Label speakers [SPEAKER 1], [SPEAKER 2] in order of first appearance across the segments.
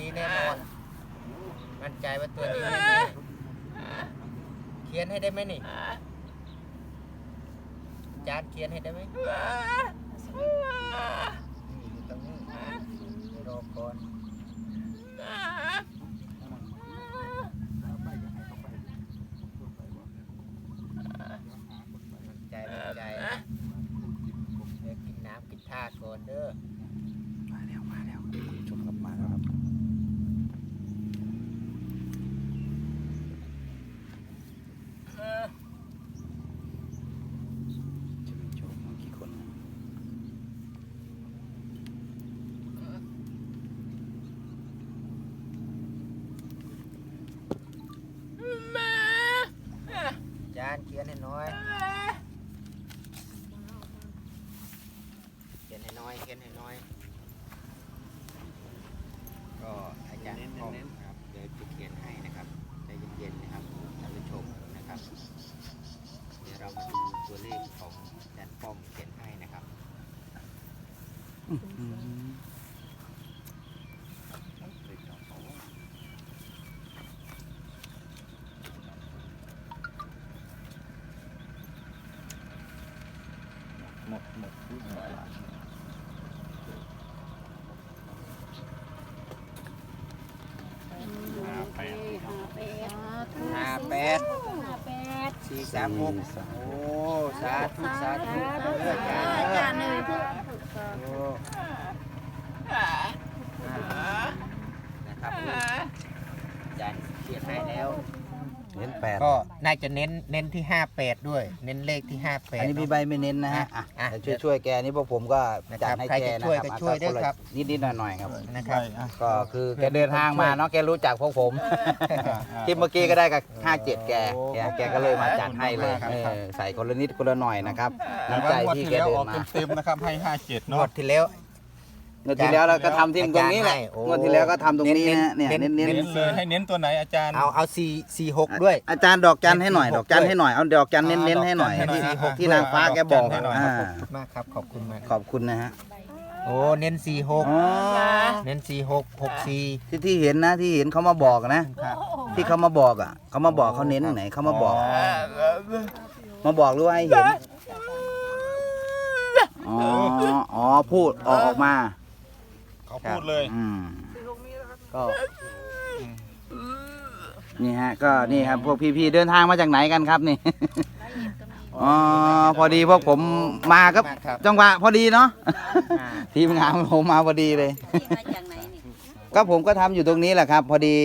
[SPEAKER 1] นี้แน่นอน มั่นใจว่าตัวนี้แน่ๆเขียนให้ได้ไหมนี่จานเขียนให้ได้ไหมนี่อยู่ตรงนี้รอก่อนมั่นใจมั่นใจเดี๋ยวกินน้ำกินท่าก่อนเด้อ
[SPEAKER 2] มาแล้วมาแล้วท่านผู้ชมครับมาแล้วครับจะมีโชคมากี่คนนะ
[SPEAKER 1] จานเขียนให้น้อย เขียนให้น้อย เขียนให้น้อย ก็อาจารย์ป้อมครับ เดี๋ยวจะเขียนให้นะครับใจเย็นๆนะครับท่านผู้ชมนะครับ เดี๋ยวเรามาดูตัวเลขของ อมเขียนให้นะครับ
[SPEAKER 2] อืมหมดหมดพูดหมดละ
[SPEAKER 3] ห้าแปด
[SPEAKER 1] ห้าแปด
[SPEAKER 3] ห้าแปด
[SPEAKER 1] สี่สามหกโอ้สาธุสาธุเลือจาน
[SPEAKER 3] อา
[SPEAKER 1] เลือ
[SPEAKER 3] จารย์เลย
[SPEAKER 1] โอ้อ่านะครับอาจารย์เขียนให้แล้ว
[SPEAKER 2] เน้นแปด
[SPEAKER 1] ก็น่าจะเน้นเน้นที่ห้าแปดด้วย เน้นเลขที่ห้าแปด
[SPEAKER 2] อันนี้พี่ใบไม่เน้นนะฮะอะ
[SPEAKER 1] อะ
[SPEAKER 2] เดี๋ยวช่วยช่วยๆแกนี่พวกผมก็
[SPEAKER 1] นะครับ
[SPEAKER 2] จัดให้
[SPEAKER 1] ใคร
[SPEAKER 2] แก
[SPEAKER 1] จะ
[SPEAKER 2] นะ
[SPEAKER 1] ช่วย
[SPEAKER 2] ครับ
[SPEAKER 1] ก็ช่วยด้วยครับ
[SPEAKER 2] นิดนิดๆหน่อยหน่อยๆครับ
[SPEAKER 1] นะครับ
[SPEAKER 2] ก็คือแกเดินทางมาเนาะแกรู้จักพวกผมคลิปเมื่อกี้ก็ได้กับ57แกแกแกก็เลยมาจัดให้เลยเออใส่คนละนิดคนละหน่อยนะครับ
[SPEAKER 4] แต่
[SPEAKER 2] น้ำ
[SPEAKER 4] ว่า
[SPEAKER 2] ใจ
[SPEAKER 4] งวด
[SPEAKER 2] ที่
[SPEAKER 4] ที่
[SPEAKER 2] แก
[SPEAKER 4] แล้ว
[SPEAKER 2] เดิ
[SPEAKER 4] อนอก
[SPEAKER 2] มา
[SPEAKER 4] เต็มๆนะครับให้ห้าเจ็ด
[SPEAKER 1] ง
[SPEAKER 4] เนาะ
[SPEAKER 1] วดที่แล้ว
[SPEAKER 2] งวดที่แล้วเราก็ทำที่ตรงนี้แหละ
[SPEAKER 1] อาจารย์ให้โอ้
[SPEAKER 2] งวดที่แล้วก็ทำตรงนี้นะเนี่ย
[SPEAKER 1] เน้
[SPEAKER 2] เน้
[SPEAKER 1] น
[SPEAKER 2] น
[SPEAKER 4] เน้
[SPEAKER 2] เน้
[SPEAKER 4] น
[SPEAKER 2] น
[SPEAKER 4] เลยให้เน้นตัวไหนอาจารย์
[SPEAKER 1] เอาเอาสี่สี่หกด้วย
[SPEAKER 2] อาจารย์ดอกจันให้หน่อย ดอกจันให้หน่อยเอาดอกจันเน้นเน้นๆให้หน่อย
[SPEAKER 4] ดอกจันให้
[SPEAKER 2] ที่
[SPEAKER 4] หน่อย
[SPEAKER 2] ที่นางฟ้าแกบอก
[SPEAKER 4] ดอกจันให้หน่อย
[SPEAKER 2] อ่า
[SPEAKER 1] ขอบคุณมากครับขอบคุณมาก
[SPEAKER 2] ขอบคุณนะฮะ
[SPEAKER 1] โอ้เน้นสี่หก
[SPEAKER 2] อ๋อ
[SPEAKER 1] เน้นสี่หกหกสี่
[SPEAKER 2] ที่ที่เห็นนะที่เห็นเขามาบอกนะที่เขามาบอกอะเขามาบอกเขาเน้นไหนเขามาบอก มาบอกหรือว่าให้เห็น อ๋อ อ๋อ พูดออกออกมา
[SPEAKER 4] เขาพูดเลย
[SPEAKER 2] อืม
[SPEAKER 1] ก็
[SPEAKER 2] นี่ฮะ ก็นี่ครับพวกพี่ๆเดินทางมาจากไหนกันครับนี่ อ๋อพอดีพวกผมมาก็
[SPEAKER 1] มากครับ
[SPEAKER 2] จังหวะพอดีเนาะ
[SPEAKER 1] อ่า
[SPEAKER 2] ทีมงานผมมาพอดีเลย
[SPEAKER 3] มาจากไหนนี่
[SPEAKER 2] ก็ผมก็ทำอยู่ตรงนี้แหละครับ พอดี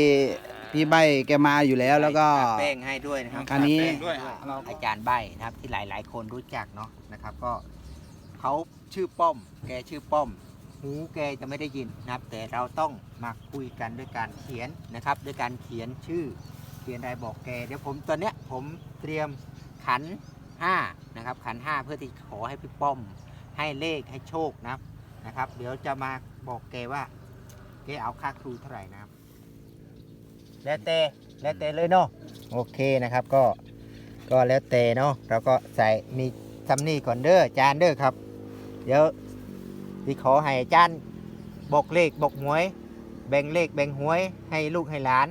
[SPEAKER 2] พี่ใบแกมาอยู่แล้วแล้วก็
[SPEAKER 1] แป้งให้ด้วยนะครับ
[SPEAKER 2] อันนี้
[SPEAKER 4] แป้งด้วยเรา
[SPEAKER 1] อาจารย์ใบนะครับที่หลาย ๆ คนรู้จักเนาะนะครับ ก็เขาชื่อป้อม แกชื่อป้อม หูแกจะไม่ได้ยินนะครับ แต่เราต้องมาคุยกันด้วยการเขียนนะครับ ด้วยการเขียนชื่อ เขียนอะไรบอกแกเดี๋ยวผมตอนเนี้ยผมเตรียมขันห้านะครับ ขันห้าเพื่อที่ขอให้พี่ป้อม ให้เลขให้โชคนะครับนะครับ เดี๋ยวจะมาบอกแกว่าแกเอาค่าครูเท่าไหร่นะครับ แล้วแต่แล้วแต่เลยเนาะโอเคนะครับก็ก็แล้วแต่เนาะเราก็ใส่มีซัมนี่ก่อนเด้อจานเด้อครับ เดี๋ยว ที่ขอให้อาจารย์บอกเลขบอกหวย แบ่งเลขแบ่งหวยให้ลูกให้หลาน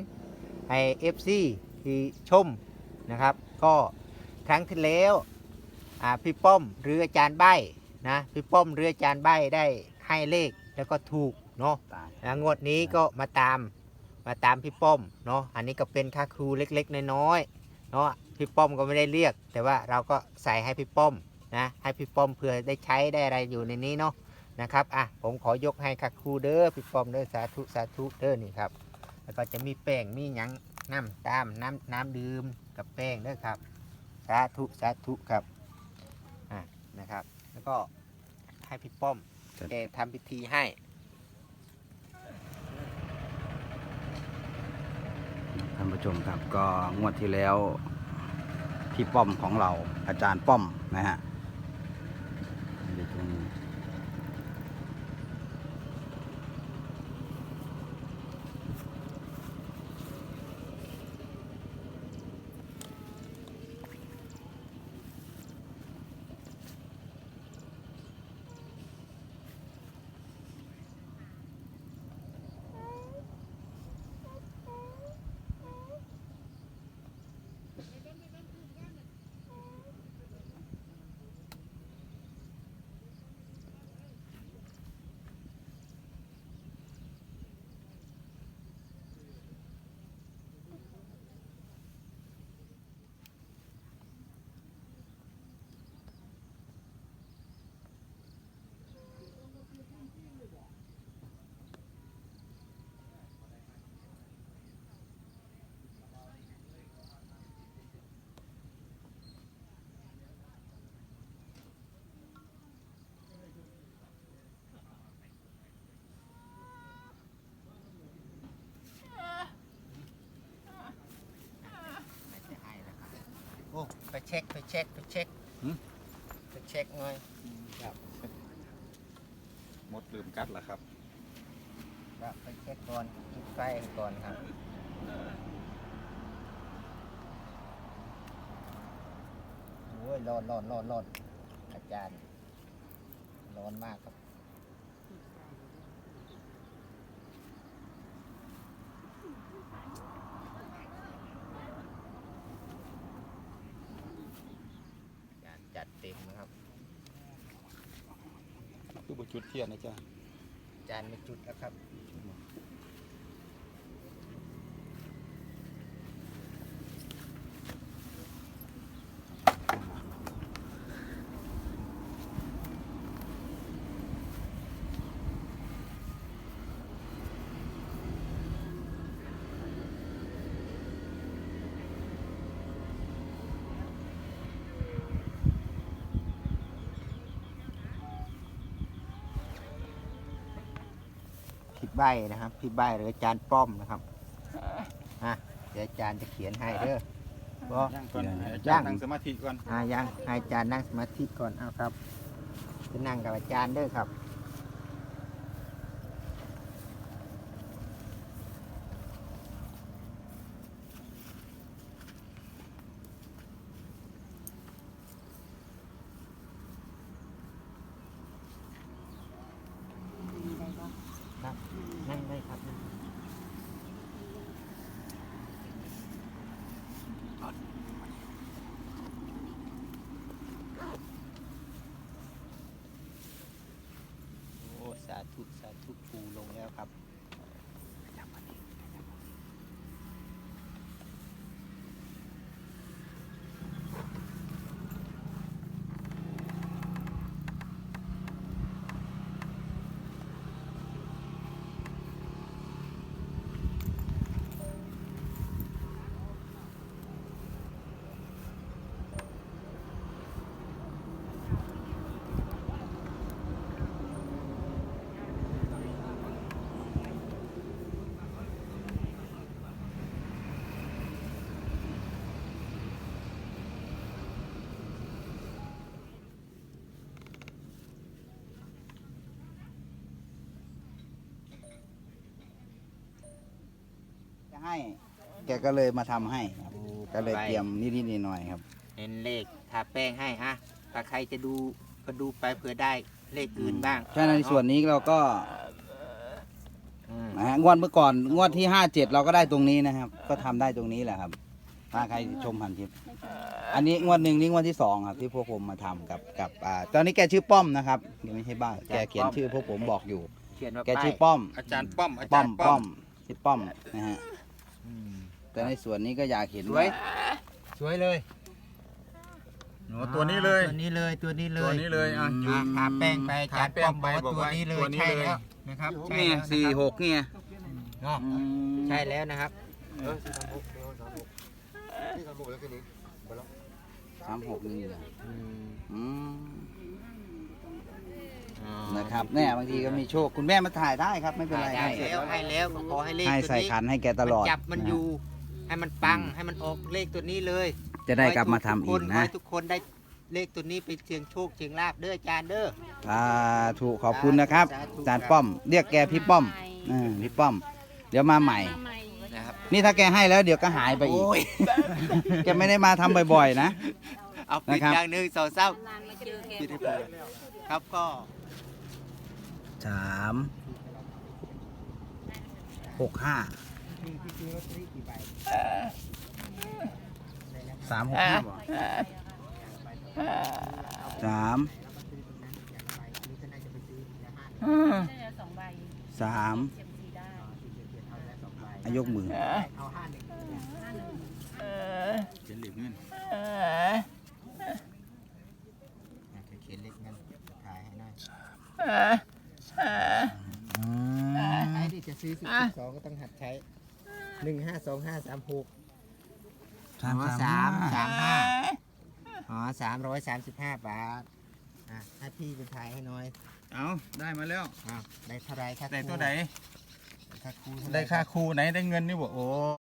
[SPEAKER 1] ให้เอฟซีที่ชมนะครับ ก็ครั้งที่แล้วอ่าพี่ป้อมหรืออาจารย์ใบนะพี่ป้อมหรืออาจารย์ใบได้ให้เลขแล้วก็ถูกเนาะนะงวดนี้ก็มาตามมาตามพี่ป้อมเนาะอันนี้ก็เป็นค่าครูเล็กๆน้อยๆเนาะพี่ป้อมก็ไม่ได้เรียก แต่ว่าเราก็ใส่ให้พี่ป้อมนะให้พี่ป้อมเผื่อได้ใช้ได้อะไรอยู่ในนี้เนาะ นะครับอะผมขอยกให้ค่าครูเด้อพี่ป้อมเด้อสาธุสาธุเด้อนี่ครับแล้วก็จะมีแป้งมีหยังน้ำตามน้ำน้ำดื่มกับแป้งเด้อครับสาธุสาธุครับอะนะครับ แล้วก็ให้พี่ป้อมแกทำพิธีให้
[SPEAKER 2] ท่านผู้ชมครับก็งวดที่แล้วพี่ป้อมของเราอาจารย์ป้อมนะฮะอยู่ตรงนี้
[SPEAKER 1] อ้ ไปเช็คไปเช็คไปเช็ค
[SPEAKER 4] หืม
[SPEAKER 1] ไปเช็คหน่อยครับ
[SPEAKER 4] หมดลืมกัดเหรอครับ
[SPEAKER 1] ครับไปเช็คก่อนจุดไฟก่อนครับโอ้ยร้อนร้อนร้อนร้อนอาจารย์ร้อนมากครับ อาจารย์จัดเต็มนะครับ
[SPEAKER 4] คือบ จุดเทียนนะจ๊ะ
[SPEAKER 1] อาจารย์ไม่จุดแล้วครับ พี่ใบนะครับ พี่ใบหรืออาจารย์ป้อมนะครับอะเดี๋ยวอาจารย์จะเขียนให้เด้อบ่
[SPEAKER 4] ย่างก่อนให้อา
[SPEAKER 1] ย่า
[SPEAKER 4] จางรย์นั่งสมาธิก่อน
[SPEAKER 1] อ่ายังให้อาจารย์นั่งสมาธิก่อนเอาครับจะนั่งกับอาจารย์เด้อครับ นั่งได้ครับนั่งโอ้สาธุสาธุปู ลงแล้วครับ
[SPEAKER 2] ให้ แกก็เลยมาทำให้ครับ ก็เลยเตรียมนิดๆหน่อยๆครับ
[SPEAKER 1] เห็นเลขทาแป้งให้อะถ้าใครจะดูก็ดูไปเผื่อได้เลขอื่นบ้าง
[SPEAKER 2] ใช่ในส่วนนี้เราก็
[SPEAKER 1] อืม
[SPEAKER 2] นะฮะงวดเมื่อก่อนงวดที่ห้าเจ็ดเราก็ได้ตรงนี้นะครับ ก็ทำได้ตรงนี้แหละครับ ถ้าใครชมผ่านคลิป อันนี้งวดหนึ่งนี่งวดที่สองครับที่พวกผมมาทำกับกับอ่าตอนนี้แกชื่อป้อมนะครับยังไม่ใช่บ้าแกเขียนชื่อพวกผมบอกอยู่
[SPEAKER 1] เขียนว่า
[SPEAKER 2] แกชื่อป้อม
[SPEAKER 4] อาจารย์ป้อมอา
[SPEAKER 2] ป้
[SPEAKER 4] จา
[SPEAKER 2] อ
[SPEAKER 4] ร
[SPEAKER 2] ม
[SPEAKER 4] ย์
[SPEAKER 2] ป้
[SPEAKER 4] ป้
[SPEAKER 2] อ
[SPEAKER 4] อ
[SPEAKER 2] ม
[SPEAKER 4] ม
[SPEAKER 2] ชื่อป้อมนะฮะ
[SPEAKER 1] อืม
[SPEAKER 2] แต่ในส่วนนี้ก็อยากเห็น
[SPEAKER 1] สวย สวยเลย
[SPEAKER 4] โอ้ตัวนี้เลย
[SPEAKER 1] ตัวนี้เลยตัวนี้เลย
[SPEAKER 4] ตัวนี้เลยอะ
[SPEAKER 1] อะทาแป้งไปอาจารย์
[SPEAKER 4] ทาแป้
[SPEAKER 1] ป้องม
[SPEAKER 4] ไป
[SPEAKER 1] บอกว่า
[SPEAKER 4] บอก
[SPEAKER 1] ตัว
[SPEAKER 4] ว่า
[SPEAKER 1] นี้เลย
[SPEAKER 4] ตัวนี้
[SPEAKER 1] ใช่
[SPEAKER 4] เลย
[SPEAKER 1] แล้วนะครับใช่
[SPEAKER 2] เนี่ย
[SPEAKER 1] แล้วนะครับ
[SPEAKER 2] สี่หกเนี่ย
[SPEAKER 1] เนาะใช่แล้วนะครับ
[SPEAKER 2] สามหกนี่เลย
[SPEAKER 1] อืม
[SPEAKER 2] อืม
[SPEAKER 1] อ๋อ
[SPEAKER 2] นะครับเนี่ยบางทีก็มีโชค คุณแม่มาถ่ายได้ครับ ไม่เป็นไร
[SPEAKER 1] ได้
[SPEAKER 2] ให้
[SPEAKER 1] แล้วให้แล้วก็ขอให้เลข
[SPEAKER 2] ให้
[SPEAKER 1] ตัว
[SPEAKER 2] ใส่
[SPEAKER 1] นี้
[SPEAKER 2] ขันให้แกตลอด
[SPEAKER 1] มันจับมัน
[SPEAKER 2] นะ
[SPEAKER 1] อยู่ ให้มันปังให้มันออกเลขตัวนี้เลย
[SPEAKER 2] จะได้กลับมาทำ
[SPEAKER 1] ข
[SPEAKER 2] อี
[SPEAKER 1] ให้
[SPEAKER 2] ก
[SPEAKER 1] ทุคขอ
[SPEAKER 2] นะ
[SPEAKER 1] ให้ทุกคนได้เลขตัวนี้ไปเชียงโชคเชียงลาบเด้ออาจารย์เด้อ
[SPEAKER 2] สาธุขอบคุณนะครับ
[SPEAKER 1] สาธุ
[SPEAKER 2] อาจารย์ป้อม เรียกแกพี่ป้อมเออพี่ป้อม เดี๋ยวมาใหม่
[SPEAKER 3] มาใหม่
[SPEAKER 1] นะครับ
[SPEAKER 2] นี่ถ้าแกให้แล้วเดี๋ยวก็หายไปอีก
[SPEAKER 1] โอ้ย
[SPEAKER 2] แกไม่ได้มาทำบ่อยๆนะ
[SPEAKER 1] เอาปิด
[SPEAKER 2] นะครับ
[SPEAKER 1] อย่างหนึ่งสองเศร้า
[SPEAKER 3] นานมาเจอแก
[SPEAKER 1] ปิดให้เปิดครับก็
[SPEAKER 2] สามหกห้า สามหกห้าบ่สาม
[SPEAKER 3] ได้แล้วสองใบ
[SPEAKER 2] สาม
[SPEAKER 3] เจ็บสีได้
[SPEAKER 2] อายกมือ
[SPEAKER 1] เอาห้าหนึ่ง
[SPEAKER 3] ห้าหนึ่ง
[SPEAKER 4] เป็นเหล็กเงิน
[SPEAKER 1] จะเขียนเลขเงินถ่ายให้หน่อย
[SPEAKER 2] อื
[SPEAKER 1] ใคร
[SPEAKER 2] ม
[SPEAKER 1] ที่จะซื้อสิบสองก็ต้องหัดใช้ หนึ่งห้าสองห้าสามหก
[SPEAKER 2] สาม
[SPEAKER 1] อ๋อ
[SPEAKER 2] สา
[SPEAKER 1] สาม
[SPEAKER 2] ม
[SPEAKER 1] สามห้าอ๋อสามร้อยสามสิบห้าบาทอะให้พี่เป็นถ่ายให้หน่อย
[SPEAKER 4] เอาได้มาแล้ว
[SPEAKER 1] อ้าวได้เท่าไรครับ
[SPEAKER 4] ได้ตัวไหน
[SPEAKER 1] ค่าครูเท่าหร่
[SPEAKER 4] ได้ค่าครูไหนได้เงินนี่บอกโอ้